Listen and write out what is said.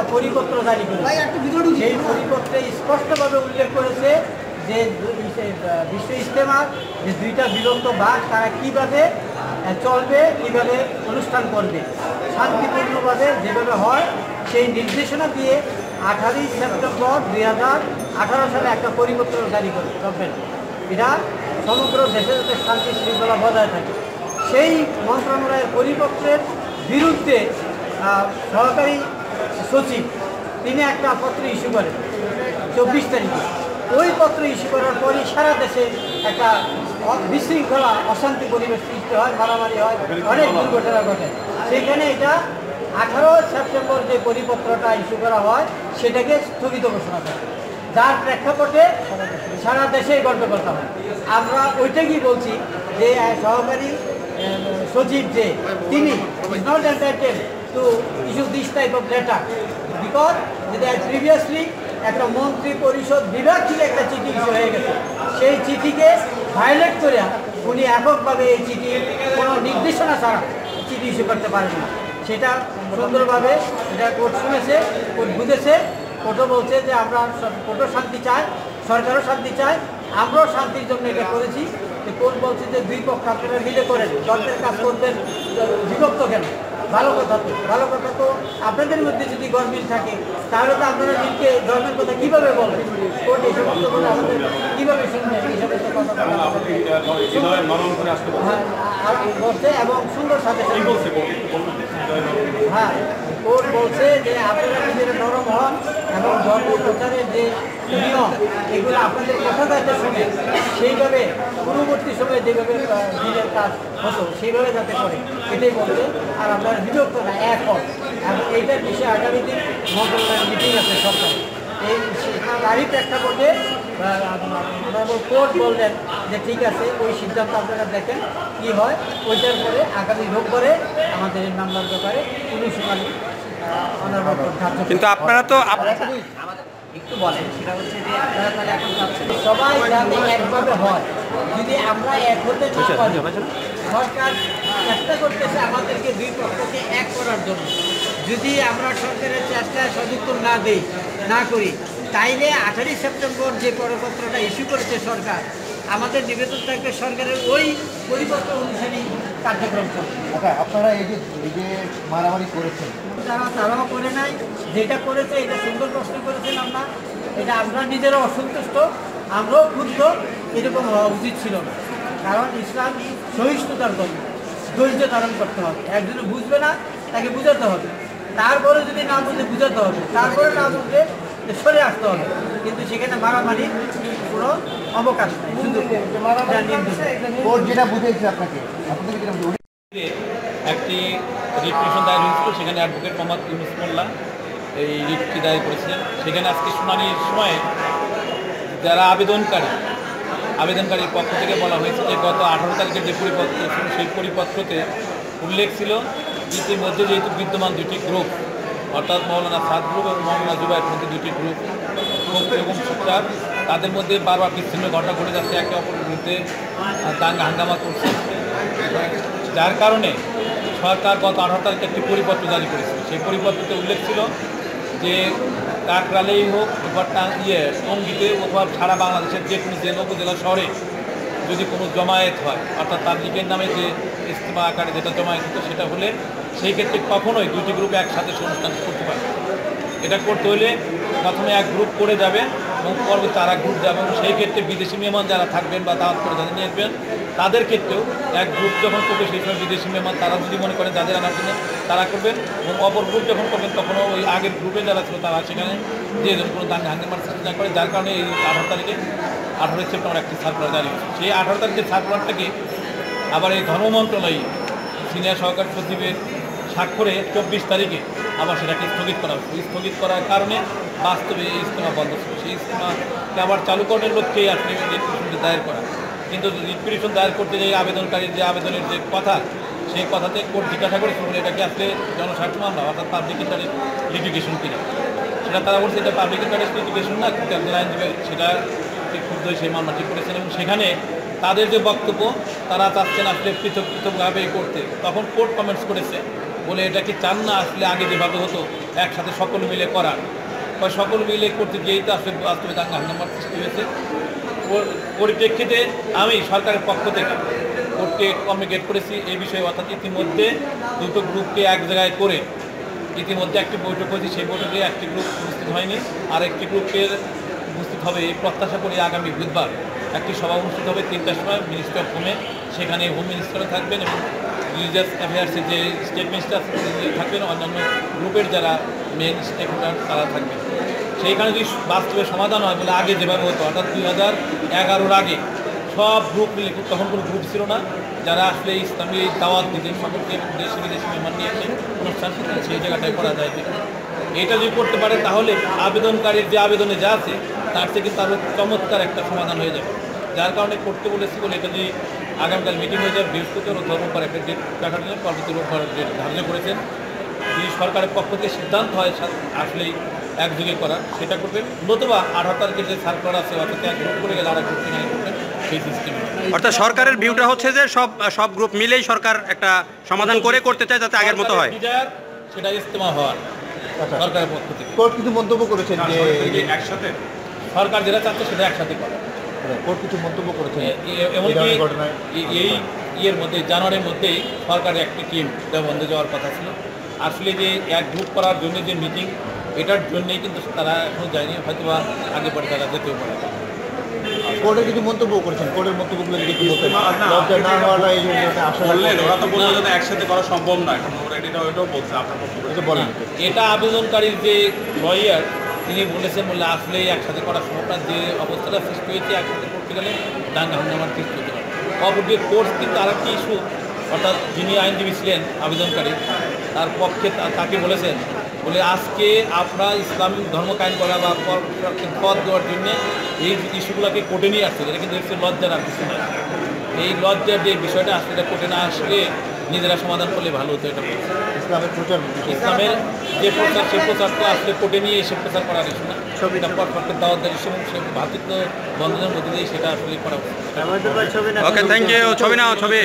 একটা পরিপত্র জারি করেছে। সেই পরিপত্রে স্পষ্টভাবে উল্লেখ করেছে যে বিশ্ব ইজতেমার যে দুইটা বিভক্ত ভাগ তারা কীভাবে চলবে কীভাবে অনুষ্ঠান করবে। শান্তিপূর্ণভাবে যেভাবে হয় সেই নির্দেশনা দিয়ে আঠারোই সেপ্টেম্বর দুই হাজার আঠারো সালে একটা পরিপত্র জারি করে। গভর্নমেন্ট এটা সমগ্র দেশে যাতে শান্তি শৃঙ্খলা বজায় থাকে। সেই মন্ত্রণালয়ের পরিপত্রের বিরুদ্ধে সহকারী সচিব, তিনি একটা পত্র ইস্যু করেন, চব্বিশ তারিখে। ওই পত্র ইস্যু করার পরই সারা দেশে একটা বিশৃঙ্খলা, অশান্তি পরিবেশ সৃষ্টি হয়, মারামারি হয়, অনেক দুর্ঘটনা ঘটে। সেখানে এটা আঠারো সেপ্টেম্বর যে পরিপত্রটা ইস্যু করা হয়, সেটাকে স্থগিত ঘোষণা করে যার প্রেক্ষাপটে সারা দেশে গণ্ডগোলটা হয়। আমরা ওইটাকেই বলছি যে সহকারী সচিব যে, তিনি not to issue this type of letter because যদি প্রিভিয়াসলি একটা মন্ত্রী পরিষদ বিভাগ থেকে একটা চিঠি ইস্যু হয়ে গেছে। সেই চিঠিকে ভায়োলেট করে উনি এককভাবে এই চিঠি কোনো নির্দেশনা ছাড়া চিঠি ইস্যু করতে পারেন না। সেটা সুন্দরভাবে এটা কোর্ট শুনেছে, কোর্ট বুঝেছে, কোর্টও বলছে যে আমরা কোর্টও শান্তি চায় সরকারও শান্তি চায় আমরাও শান্তির জন্য এটা করেছি। কোর্ট বলছে যে দুই পক্ষ আপনারা মিলে করেন দলের কাজ করতেন বিভক্ত কেন? ভালো কথা তো ভালো কথা তো আপনাদের মধ্যে যদি গভর্নমেন্ট থাকে তাহলে তো আপনারা মিলকে ধর্মের কথা কীভাবে বলেন? কোর্ট এই সমস্ত কথা আমাদের কীভাবে শুনবেন? এই সমস্ত কথা হ্যাঁ, এবং সুন্দর সাথে। হ্যাঁ। কোর্ট বলছে যে আপনারা নিজেরা নরম হন এবং প্রচারের যে নিয়ম, এগুলো আপনাদের কথা শুনে সেইভাবে পূর্ববর্তী সময়ে যেভাবে নিজের কাজ হতো, সেইভাবে যাতে করে। এটাই বলছে। আর আপনারা বিভক্ত না এক হন এবং এইটার বিষয়ে আগামী দিন মন্ত্রণালয়ের মিটিং আছে সরকার এই তারই প্রেক্ষাপটে কোর্ট বললেন যে ঠিক আছে, ওই সিদ্ধান্ত আপনারা দেখেন কি হয়। ওইটার পরে আগামী রোববারে আমাদের এই মামলার ব্যাপারে পুলিশ শুনানি। কিন্তু আপনারা তো একটু বলেন সেটা হচ্ছে যে আপনারা তাহলে এখন চাচ্ছেন সবাই যাতে একভাবে হয়। যদি আমরা এক হতে না পারি সরকার চেষ্টা করতেছে আমাদেরকে দুই পক্ষকে এক করার জন্য। যদি আমরা সরকারের চেষ্টায় সদুত্তর না দেই না করি তাইলে আঠারোই সেপ্টেম্বর যে পরপত্রটা ইস্যু করেছে সরকার আমাদের নিবেদন থাকবে সরকারের ওই পরিপত্র অনুসারী কার্যক্রম চলবে। আচ্ছা আপনারা এই যে মারামারি করেছেন তারা তারাও করে নাই। যেটা করেছে এটা সুন্দর প্রশ্ন করেছেন আমরা। এটা আমরা নিজেরা অসন্তুষ্ট আমরাও ক্ষুদ্র এরকম হওয়া উচিত ছিল না। কারণ ইসলাম সহিষ্ণুতার ধর্ম ধৈর্য ধারণ করতে হবে। একজনে বুঝবে না তাকে বুঝাতে হবে। তারপরে যদি না বুঝে বুঝাতে হবে। তারপরে না বুঝলে সরে আসতে হবে। কিন্তু সেখানে মারামারি কোনো অবকাশ নেই। যেটা বুঝিয়েছে আপনাকে একটি রিট পিটিশন দায়ের হয়েছিল, সেখানে অ্যাডভোকেট মোহাম্মদ ইউনুস মোল্লা এই রিটটি দায়ের করেছিলেন। সেখানে আজকে শুনানির সময়ে যারা আবেদনকারী, আবেদনকারীর পক্ষ থেকে বলা হয়েছে যে গত আঠারো তারিখের যে পরিপত্র ছিল, সেই পরিপত্রতে উল্লেখ ছিল, ইতিমধ্যে যেহেতু বিদ্যমান দুটি গ্রুপ অর্থাৎ মৌলানা সাদ গ্রুপ এবং মৌলানা জুবাইয়ের মধ্যে দুটি গ্রুপ এবং সরকার তাদের মধ্যে বারবার বিচ্ছিন্ন ঘটনা ঘটে যাচ্ছে, একে অপরের বিরুদ্ধে দাঙ্গা হাঙ্গামা করছে। যার কারণে সরকার গত আঠারো তারিখে একটি পরিপত্র জারি করেছিল। সেই পরিপত্রতে উল্লেখ ছিল যে কাকরালেই হোক বা টা- ইয়ে টঙ্গিতে অথবা সারা বাংলাদেশের যে কোনো জেলা, উপজেলা, শহরে যদি কোনো জমায়েত হয়, অর্থাৎ তার তাবলিগের নামে যে ইস্তেমা আকারে যেটা জমায়েত হতো সেটা হলে সেই ক্ষেত্রে কখনোই দুটি গ্রুপ একসাথে অনুষ্ঠান করতে পারে এটা করতে হলে প্রথমে এক গ্রুপ করে যাবে এবং পরবর্তী তারা গ্রুপ যাবে এবং সেই ক্ষেত্রে বিদেশি মেহমান যারা থাকবেন বা দাওয়াত করে যাদের নিয়ে আসবেন তাদের ক্ষেত্রেও এক গ্রুপ যখন করবে, সেই সময় বিদেশি মেহমান, তারা যদি মনে করেন যাদের আনার জন্য তারা করবেন, এবং অপর গ্রুপ যখন করবেন, তখনও ওই আগের গ্রুপে যারা ছিল, তারা সেখানে যে কোনো দাঙ্গা হাঙ্গামার সৃষ্টি না করে। যার কারণে এই আঠারো তারিখে, আঠারোই সেপ্টেম্বর একটি সার্কুলার জারি সেই আঠারো তারিখের সার্কুলারটাকে আবার এই ধর্ম মন্ত্রণালয় সিনিয়র সহকারী সচিবের স্বাক্ষরে চব্বিশ তারিখে আবার সেটাকে স্থগিত করা হয়েছে। স্থগিত করার কারণে বাস্তবে এই ইস্তেমা বন্ধ ছিল। সেই ইস্তেমাকে আবার চালু করার লক্ষ্যেই আসলে দায়ের করা কিন্তু রিট পিটিশন দায়ের করতে যে আবেদনকারীর যে আবেদনের যে কথা, সেই কথাতে কোর্ট জিজ্ঞাসা করেছিল বলে এটাকে আসলে জনস্বার্থ মামলা অর্থাৎ পাবলিক ইন্টারেস্ট লিটিগেশন কিনা। সেটা তারা বলছে এটা পাবলিক ইন্টারেস্ট লিটিগেশন না, কিন্তু একজন আইনজীবী সেটা ক্ষুদ্র সেই মামলাটি করেছেন এবং সেখানে তাদের যে বক্তব্য, তারা চাচ্ছেন আসলে পৃথক পৃথকভাবে করতে তখন কোর্ট কমেন্টস করেছে, বলে এটা কি চান না আসলে আগে যেভাবে হতো, একসাথে সকল মিলে করা সকল মিলে করতে গিয়েই তো আসলে বাস্তবে দাঙ্গা হাঙ্গামার সৃষ্টি হয়েছে। পরিপ্রেক্ষিতে আমি সরকারের পক্ষ থেকে কোর্টকে কমিউনিকেট করেছি এই বিষয়ে, অর্থাৎ ইতিমধ্যে দুটো গ্রুপকে এক জায়গায় করে ইতিমধ্যে একটি বৈঠক হয়েছে। সেই বৈঠকে একটি গ্রুপ উপস্থিত হয়নি আর একটি গ্রুপের উপস্থিত হবে এই প্রত্যাশা করি আগামী বুধবার। একটি সভা অনুষ্ঠিত হবে তিনটার সময় মিনিস্টার হোমে সেখানে হোম মিনিস্টারও থাকবেন এবং রিলিজিয়াস অ্যাফেয়ার্সের যে স্টেট মিনিস্টার থাকবেন। অন্যান্য গ্রুপের যারা মেন স্টেক হোল্ডার তারা থাকবেন। সেইখানে যদি বাস্তবে সমাধান হয় বলে আগে যেভাবে হতো, অর্থাৎ দুই হাজার এগারোর আগে সব গ্রুপ মিলে, তখন কোনো গ্রুপ ছিল না, যারা আসলে ইসলামী দাওয়াত দিতেন, সকলকে দেশি, বিদেশি মেহমান নিয়ে অনুষ্ঠান সেই জায়গাটায় করা যায় এটা যদি করতে পারে, তাহলে আবেদনকারীর যে আবেদনে যা আছে, তার থেকে আরও চমৎকার একটা সমাধান হয়ে যাবে। যার কারণে করতে বলেছি বলে এটা যদি আগামীকাল মিটিং হয়ে যায়, বৃহস্পতিবার ও ধর্মবার একটা ডেট রাখার জন্য রোববার ডেট ধার্য করেছেন। যদি সরকারের পক্ষ থেকে সিদ্ধান্ত হয় আসলেই একযোগে করা সেটা করবেন। নতুবা আঠারো তারিখের যে সার্কুলার আছে অর্থাৎ এক গ্রুপ করে গেলে আর এক গ্রুপ করবেন সেই সিস্টেমে অর্থাৎ সরকারের ভিউটা হচ্ছে যে সব সব গ্রুপ মিলেই সরকার একটা সমাধান করে করতে চায় যাতে আগের মতো হয়। সেটা ইস্তেমা হওয়ার আচ্ছা। সরকারের পক্ষ থেকে। কোর্ট কিছু মন্তব্য করেছেন যে একসাথে? সরকার যেটা চাচ্ছে সেটা একসাথে করে। কোর্ট কিছু মন্তব্য করেছেন এই এমনকি এই ইয়ের মধ্যে জানুয়ারির মধ্যেই সরকারের একটি টিম বন্ধে যাওয়ার কথা ছিল। আসলে যে এক গ্রুপ করার জন্য যে মিটিং এটার জন্যই কিন্তু তারা এখনও যায়নি হয়তো বা আগে পরে তারা যেতেও পারে কোর্টে কিছু মন্তব্য করেছেন কোর্টের মন্তব্যগুলো যদি একটু বলতেন না, না, লজ্জা না হওয়াটা এই জন্য বললেন ওরা তো বলল না। যে একসাথে করা সম্ভব না এখন ওরা এটা ওইটাও বলছে আপনার। এটা বলেন এটা আবেদনকারীর যে লয়ার তিনি বলেছেন বলে আসলেই একসাথে করা সম্ভব না যে অবস্থাটা সৃষ্টি হয়েছে একসাথে করতে গেলে দাঙ্গা হাঙ্গামার সৃষ্টি হতে পারে অপরদিকে কোর্ট কিন্তু আর একটি ইস্যু অর্থাৎ যিনি আইনজীবী ছিলেন আবেদনকারী তার পক্ষে তাকে বলেছেন বলে আজকে আপনারা ইসলামিক ধর্ম কায়েম করা বা পদ দেওয়ার জন্য এই ইস্যুগুলোকে কোর্টে নিয়ে আসছে এটা কিন্তু হচ্ছে লজ্জার আর কিছু নয় এই লজ্জার যে বিষয়টা আসলে এটা কোর্টে না আসলে নিজেরা সমাধান করলে ভালো হতো এটা। ইসলামের প্রচার ইসলামের যে প্রচার সেই প্রচারটা আসলে কোর্টে নিয়ে এসে প্রচার করার ইস্যু না। ছবিটা পরপরকে দাওয়াত দেওয়ার ইস্যু এবং সে ভাতৃত্ব বন্ধনের মধ্যে দিয়ে সেটা আসলে করা। ওকে থ্যাংক ইউ ছবি নাও ছবি।